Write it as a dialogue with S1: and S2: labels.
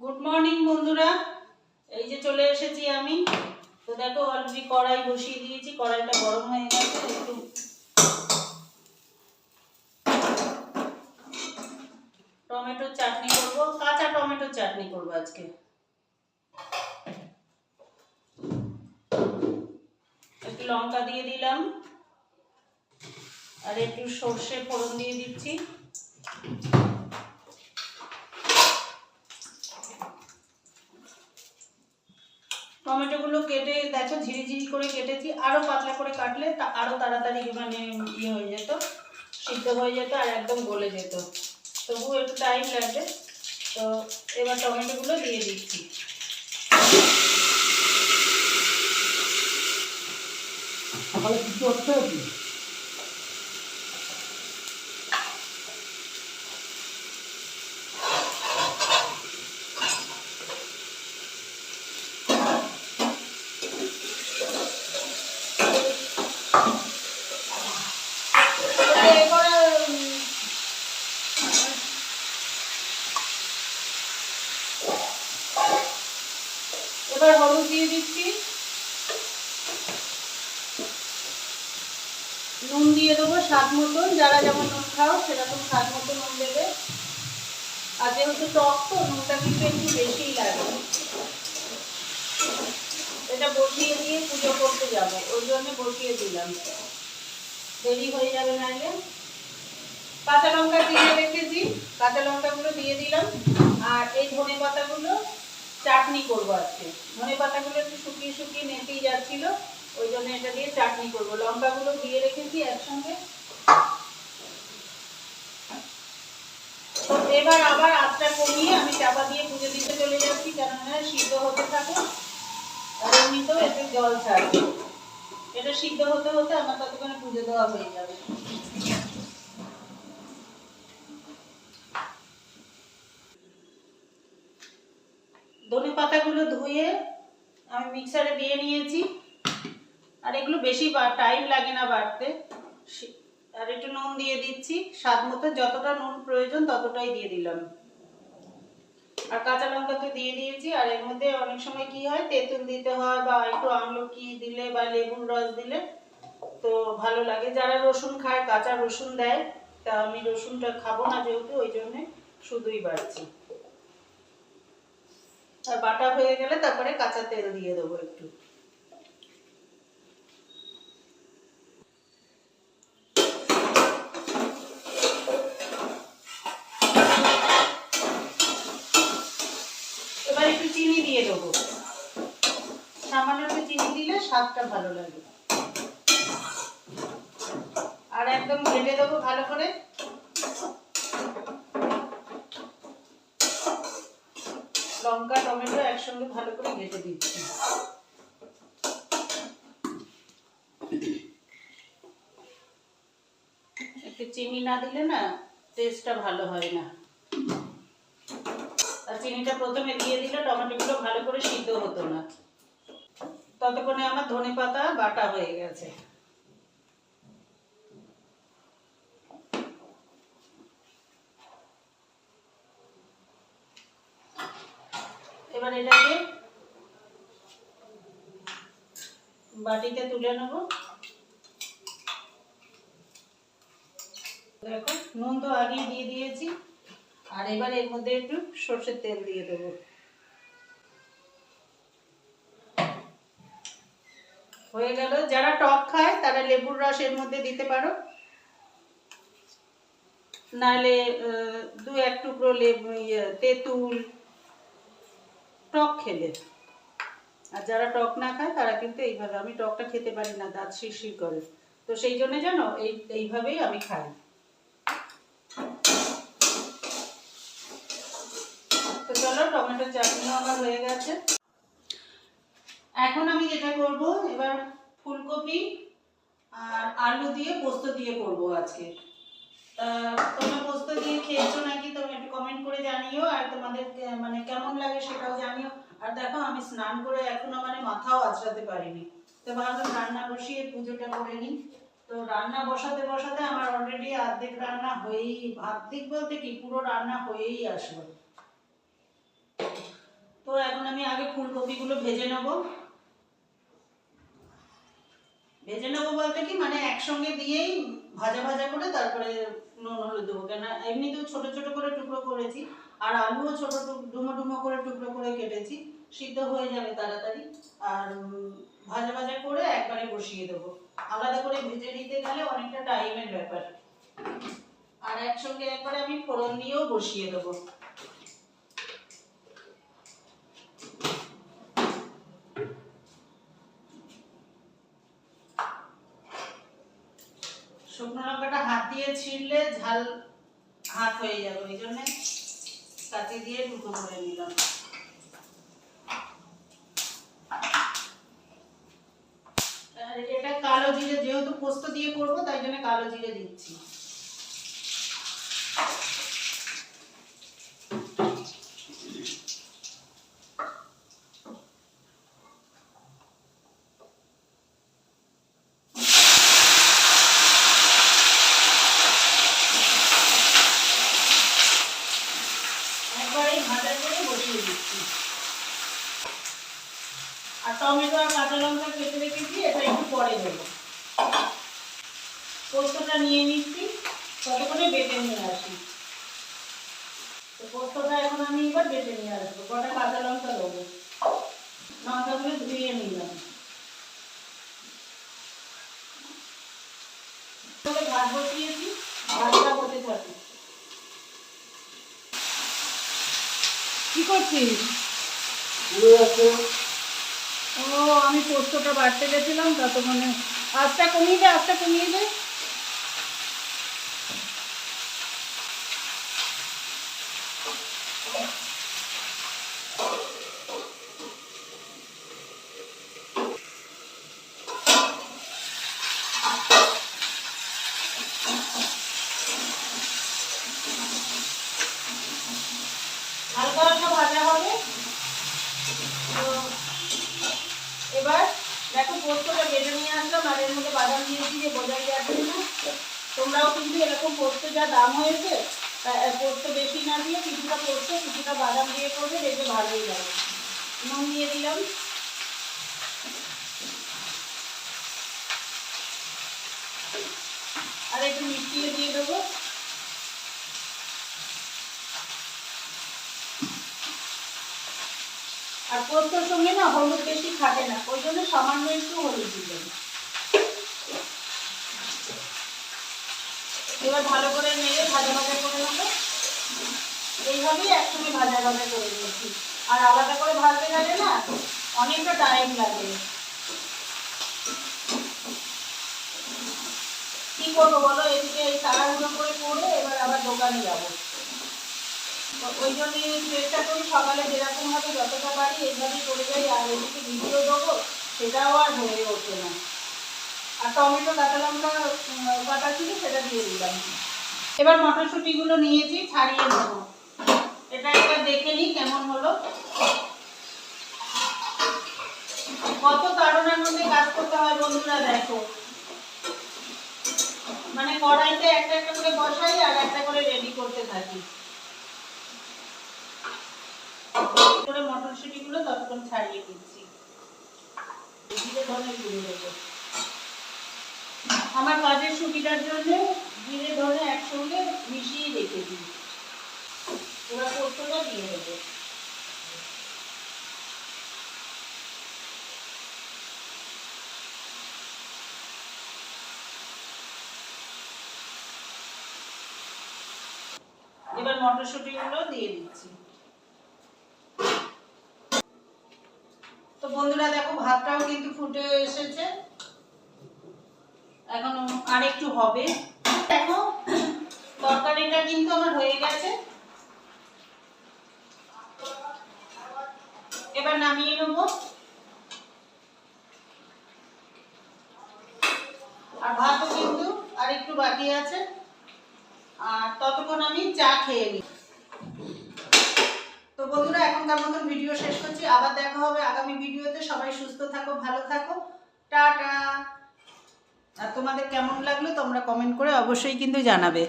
S1: Good morning বন্ধুরা। এই যে চলে এসেছি আমি। তো দেখো, অলরেডি কড়াই বসিয়ে দিয়েছি, কড়াইটা গরম হয়ে গেছে, একটু টমেটোর চাটনি করব, কাঁচা টমেটোর চাটনি করব আজকে। একটু লঙ্কা দিয়ে দিলাম, আর একটু সর্ষে ফোড়ন দিয়ে দিচ্ছি। টমেটোগুলো কেটে, দেখো, ঝিরি ঝিরি করে কেটেছি। আরও পাতলা করে কাটলে তা আরও তাড়াতাড়ি মানে ইয়ে হয়ে যেত, সিদ্ধ হয়ে যেত আর একদম গলে যেত। তবু একটু টাইম লাগবে। তো এবার টমেটোগুলো দিয়ে দিচ্ছি।
S2: সকালে কিছু হচ্ছে কি
S1: তো এবার উম, এবার হলুদ দিয়ে দিচ্ছি। নুন দিয়ে দেবো স্বাদ মতন। যারা যেমন নুন খাও, সেরকম স্বাদ মতো নুন দেবে। আর যেহেতু টক, তো নুনটা কিন্তু একটু বেশিই লাগে। এটা বসিয়ে দিয়ে পুজো করতে যাব। ওই জন্য বসিয়ে দিলাম। দেরি হয়ে যাবে নাহলে কাঁচা লঙ্কা দিয়ে রেখেছি। কাঁচা লঙ্কাগুলো দিয়ে দিলাম। আর এই ধনে পাতাগুলো চাটনি করব আজকে। ধনে পাতাগুলো একটু শুকিয়ে শুকিয়ে নেতেই যাচ্ছিল, ওই জন্য এটা দিয়ে চাটনি করব। লঙ্কাগুলো দিয়ে রেখেছি একসঙ্গে। এবার আবার আটটা কমিয়ে আমি চাপা দিয়ে পুজো দিতে চলে যাচ্ছি, কেননা সিদ্ধ হতে থাকে। আর এমনিতেও এতে জল ছাড়বে। এটা সিদ্ধ হতে হতে আমার ততক্ষণে পুজো দেওয়া হয়ে যাবে। ধনে পাতাগুলো ধুয়ে আমি মিক্সারে দিয়ে নিয়েছি। আর এগুলো বেশি টাইম লাগে না বাড়তে। আর একটু নুন দিয়ে দিচ্ছি। স্বাদ মতো যতটা নুন প্রয়োজন ততটাই দিয়ে দিলাম। আর কাঁচা লঙ্কা তো দিয়ে দিয়েছি। আর এর মধ্যে অনেক সময় কি হয়, তেঁতুল দিতে হয় বা একটু আমলকি দিলে বা লেবুর রস দিলে তো ভালো লাগে। যারা রসুন খায়, কাঁচা রসুন দেয়, তা আমি রসুনটা খাব না যেহেতু, ওই জন্যে শুধুই বাড়ছি। আর বাটা হয়ে গেলে তারপরে কাঁচা তেল দিয়ে দেবো একটু। এবার একটু চিনি দিয়ে দেবো। সামান্য একটু চিনি দিলে স্বাদটা ভালো লাগে। আর একদম ঘেটে দেবো ভালো করে। লঙ্কা, টমেটো একসঙ্গে ভালো করে ঘেটে দিচ্ছি। একটু চিনি না দিলে না টেস্টটা ভালো হয় না। আর চিনিটা প্রথমে দিয়ে দিলে টমেটোগুলো ভালো করে সিদ্ধ হতো না। ততক্ষণে আমার ধনে পাতা বাটা হয়ে গেছে। এবার এটাকে বাটিতে তুলে নেব। দেখো নুন তো আগেই দিয়ে দিয়েছি। আর এবার এর মধ্যে একটু সর্ষের তেল দিয়ে দেবো। হয়ে গেল। যারা টক খায় তারা লেবুর রস এর মধ্যে দিতে পারো। নাহলে দু এক টুকরো লেবু ইয়ে, তেঁতুল টক খেলে। আর যারা টক না খায়, তারা কিন্তু এইভাবে, আমি টকটা খেতে পারি না, দাঁত শিরশির করে। তো সেই জন্য জানো এই, এইভাবেই আমি খাই। তো চলো টমেটো চাটনিও আমার হয়ে গেছে। এখন আমি যেটা করব, এবার ফুলকপি আর আলু দিয়ে পোস্ত দিয়ে করব আজকে। তোমরা পোস্ত দিয়ে খেয়েছো নাকি তোমরা একটু কমেন্ট করে জানিও, আর তোমাদের মানে কেমন লাগে সেটাও জানিও। আর দেখো, আমি স্নান করে এখনও মানে মাথাও আঁচড়াতে পারিনি। তো ভাবলাম রান্না বসিয়ে পুজোটা করে নিই। তো রান্না বসাতে বসাতে আমার অলরেডি অর্ধেক রান্না হয়েই অর্ধেক বলতে কি, পুরো রান্না হয়েই আসলো। তো এখন আমি আগে ফুলকপিগুলো ভেজে নেব। ভেজে নেব বলতে কি মানে একসঙ্গে দিয়েই ভাজা ভাজা করে তারপরে নুন হলুদ দেবো। কেন এমনিতেও ছোট ছোট করে টুকরো করেছি, আর আলুও ছোট ডুমো ডুমো করে টুকরো করে কেটেছি। সিদ্ধ হয়ে যাবে তাড়াতাড়ি। আর ভাজা ভাজা করে একবারে বসিয়ে দেবো। আলাদা করে ভেজে নিতে গেলে অনেকটা টাইমের ব্যাপার। আর একসঙ্গে একবারে আমি ফোড়ন দিয়েও বসিয়ে দেবো। শুকনো লঙ্কাটা হাত দিয়ে ছিঁড়লে ঝাল হাত হয়ে যাবে, ওই জন্য কাঁচি দিয়ে দুটো করে নিলাম। এটা কালো জিরে, যেহেতু পোস্ত দিয়ে করব, তাই জন্য কালো জিরে দিচ্ছি একবারে ভাজা আর টমেটো আর কাঁচা লঙ্কা কেটে রেখেছি, এটা একটু পরে দেবো। পোস্তটা নিয়ে নিচ্ছি, ততক্ষণে বেটে নিয়ে আসি। তো পোস্তটা এখন আমি এবার বেটে নিয়ে আসব, কটা কাঁচা লঙ্কা দেবো। লঙ্কাগুলো ধুয়ে নিলাম। ভাত বসিয়েছি, ভাতটা হতে থাকে করছিস? ও আমি পোস্তটা বাড়তে গেছিলাম ততক্ষণে আস্তা কমিয়ে দে আস্তা কমিয়ে দে হালকা হালকা ভাজা হবে তো এবার তোমরাও কিন্তু এরকম পোস্ত যা দাম হয়েছে পোস্ত বেশি না দিয়ে কিছুটা পোস্ত কিছুটা বাদাম দিয়ে করবে, দেখবে ভালোই যাবে। নুন দিয়ে দিলাম। আর একটু মিষ্টিও দিয়ে দেবো। আর পোস্তর সঙ্গে না হলুদ বেশি খাটে না, ওই জন্য সামান্য একটু হলুদ দিলাম এবার ভালো করে নেড়ে ভাজা ভাজা করে নেব। এইভাবেই একসঙ্গে ভাজা ভাজা করে নিচ্ছি। আর আলাদা করে ভাজতে গেলে না অনেকটা টাইম লাগে। কি করব বলো? এদিকে তাড়াহুড়ো করে করে এবার আবার দোকানে যাব। ওই জন্যই চেষ্টা করি সকালে যেরকম ভাবে যতটা পারি এইভাবেই করে যাই, আর এদিকে ভিডিও দেবো, সেটাও আর হয়ে ওঠে না। আর টমেটো, কাঁচা লঙ্কা কাটা ছিল সেটা দিয়ে দিলাম। এবার মটরশুঁটিগুলো নিয়েছি, ছাড়িয়ে নেব। এটা একবার দেখে নিই কেমন হলো। কত তাড়নার মধ্যে কাজ করতে হয় বন্ধুরা, দেখো। মানে কড়াইতে একটা একটা করে বসাই আর একটা করে রেডি করতে থাকি। ততক্ষণ ছাড়িয়ে দিচ্ছি। জিরে ধনে গুঁড়ো দেবো আমার কাজের সুবিধার জন্য জিরে ধনে একসঙ্গে মিশিয়ে রেখে দিই। এবার পোস্তটা দিয়ে দেবো। এবার মটরশুঁটি গুলো দিয়ে দিচ্ছি। বন্ধুরা দেখো, ভাতটাও কিন্তু ফুটে এসেছে। এখন আর একটু হবে। দেখো, তরকারিটা কিন্তু আমার হয়ে গেছে। এবার নামিয়ে নেব। আর ভাতও কিন্তু আর একটু বাকি আছে। আর ততক্ষণ আমি চা খেয়ে নিই। বন্ধুরা এখনকার মতন ভিডিও শেষ করছি। আবার দেখা হবে আগামী ভিডিওতে সবাই সুস্থ থাকো, ভালো থাকো। টাটা। আর তোমাদের কেমন লাগল তোমরা কমেন্ট করে অবশ্যই কিন্তু জানাবে।